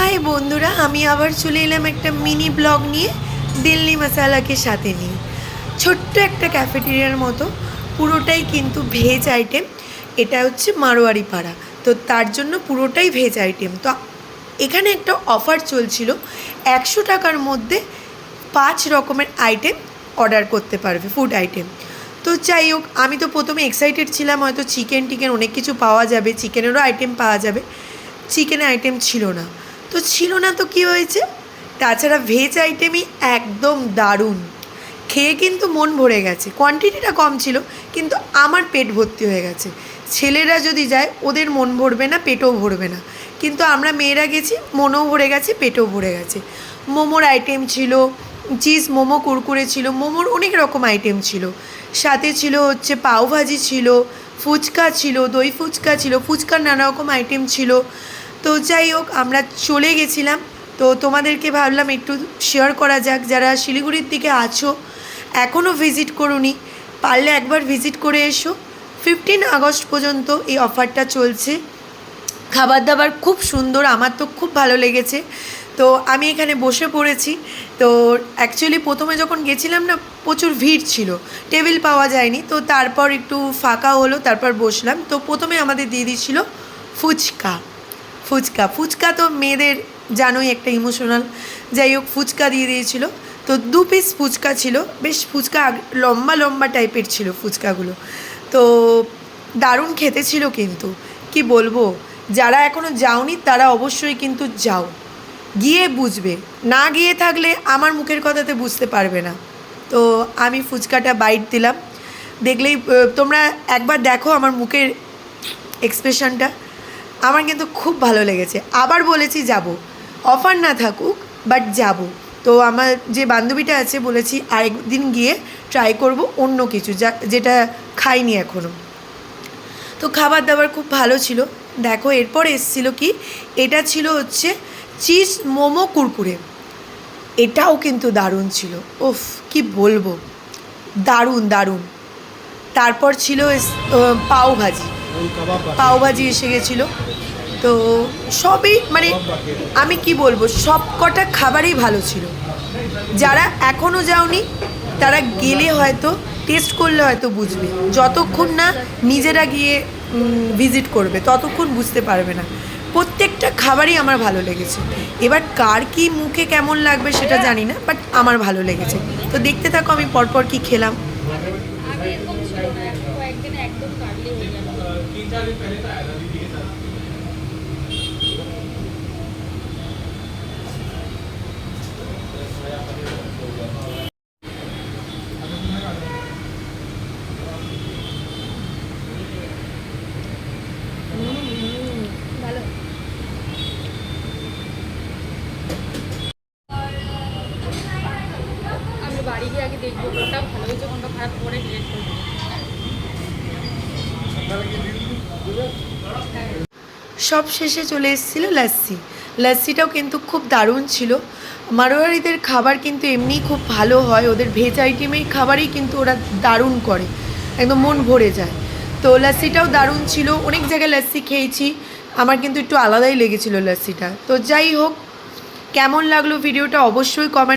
High বন্ধুরা, আমি আবার চলে এলাম একটা মিনি ব্লগ নিয়ে দিল্লি মশালাকে সাথে নিয়ে। ছোট্ট একটা ক্যাফেটেরিয়ার মতো, পুরোটাই কিন্তু ভেজ আইটেম এটা হচ্ছে মারোয়ারি পাড়া তো তার জন্য পুরোটাই ভেজ আইটেম তো এখানে একটা অফার চলছিল, একশো টাকার মধ্যে পাঁচ রকমের আইটেম অর্ডার করতে পারবে ফুড আইটেম তো যাই হোক, আমি তো প্রথমে এক্সাইটেড ছিলাম, হয়তো চিকেন টিকেন অনেক কিছু পাওয়া যাবে চিকেনেরও আইটেম পাওয়া যাবে। চিকেন আইটেম ছিল না। তো ছিল না তো কী হয়েছে? তাছাড়া ভেজ আইটেমই একদম দারুণ। খেয়ে কিন্তু মন ভরে গেছে। কোয়ান্টিটিটা কম ছিল, কিন্তু আমার পেট ভর্তি হয়ে গেছে। ছেলেরা যদি যায়, ওদের মন ভরবে না, পেটও ভরবে না। কিন্তু আমরা মেয়েরা গেছি, মনও ভরে গেছে, পেটও ভরে গেছে। মোমোর আইটেম ছিল চিজ মোমো কুরকুরে ছিল, মোমোর অনেক রকম আইটেম ছিল। সাথে ছিল হচ্ছে পাওভাজি ছিল, ফুচকা ছিল, দই ফুচকা ছিল, ফুচকার নানা রকম আইটেম ছিল। তো যাই হোক, আমরা চলে গেছিলাম। তো তোমাদেরকে ভাবলাম একটু শেয়ার করা যাক। যারা শিলিগুড়ির দিকে আছো এখনও ভিজিট করুনি, পারলে একবার ভিজিট করে এসো। ফিফটিন আগস্ট পর্যন্ত এই অফারটা চলছে। খাবার দাবার খুব সুন্দর, আমার তো খুব ভালো লেগেছে। তো আমি এখানে বসে পড়েছি। তো অ্যাকচুয়ালি প্রথমে যখন গেছিলাম না, প্রচুর ভিড় ছিল। টেবিল পাওয়া যায়নি। তো তারপর একটু ফাঁকা হলো, তারপর বসলাম। তো প্রথমে আমাদের দিয়ে দিয়েছিল ফুচকা। ফুচকা। ফুচকা তো মেয়েদের জানোই একটা ইমোশনাল যাই হোক, ফুচকা দিয়ে দিয়েছিল। তো দু পিস ফুচকা ছিল। বেশ ফুচকা লম্বা লম্বা টাইপের ছিল ফুচকাগুলো। তো দারুণ খেতে ছিল কিন্তু। কি বলব? যারা এখনও যাওনি, তারা অবশ্যই কিন্তু যাও। গিয়ে বুঝবে। না গিয়ে থাকলে আমার মুখের কথাতে বুঝতে পারবে না। তো আমি ফুচকাটা বাইট দিলাম। দেখলেই তোমরা একবার দেখো আমার মুখের এক্সপ্রেশনটা আমার কিন্তু খুব ভালো লেগেছে। আবার বলেছি যাব। অফার না থাকুক বাট যাব। তো আমার যে বান্ধবীটা আছে, বলেছি আরেকদিন গিয়ে ট্রাই করব অন্য কিছু, যা, যেটা খাইনি এখনও তো খাবার দাবার খুব ভালো ছিল। দেখো, এরপর এসছিল কি? এটা ছিল হচ্ছে চিজ মোমো কুরকুরে। এটাও কিন্তু দারুণ ছিল। ওফ কি বলব? দারুণ দারুণ। তারপর ছিল পাও ভাজি পাওভাজি এসে গেছিল। তো সবই মানে আমি কি বলব, সব কটা খাবারই ভালো ছিল। যারা এখনও যাওনি, তারা গেলে হয়তো টেস্ট করলে হয়তো বুঝবে। যতক্ষণ না নিজেরা গিয়ে ভিজিট করবে, ততক্ষণ বুঝতে পারবে না। প্রত্যেকটা খাবারই আমার ভালো লেগেছে। এবার কার কি মুখে কেমন লাগবে সেটা জানি না বাট আমার ভালো লেগেছে। তো দেখতে থাকো, আমি পরপর কি খেলাম আগে এরকম ছিল না এখন কয়েকদিনে একদম কাটলি হয়ে যাবে ভালো আমি বাড়ি গিয়ে আগে দেখব, কোনটা ভালো হয়েছে, কোনটা খারাপ, পরে ডিলেট করব সব শেষে চলে এসেছিল লাস্সি লাস্সিটাও কিন্তু খুব দারুণ ছিল। মারোয়ারিদের খাবার কিন্তু এমনিই খুব ভালো হয়। ওদের ভেজ আইটেমের খাবারই কিন্তু ওরা দারুণ করে। একদম মন ভরে যায়। তো লাস্সিটাও দারুণ ছিল। অনেক জায়গায় লাস্সি খেয়েছি। আমার কিন্তু একটু আলাদাই লেগেছিল লাস্সিটা তো যাই হোক, কেমন লাগল ভিডিওটা অবশ্যই কমেন্ট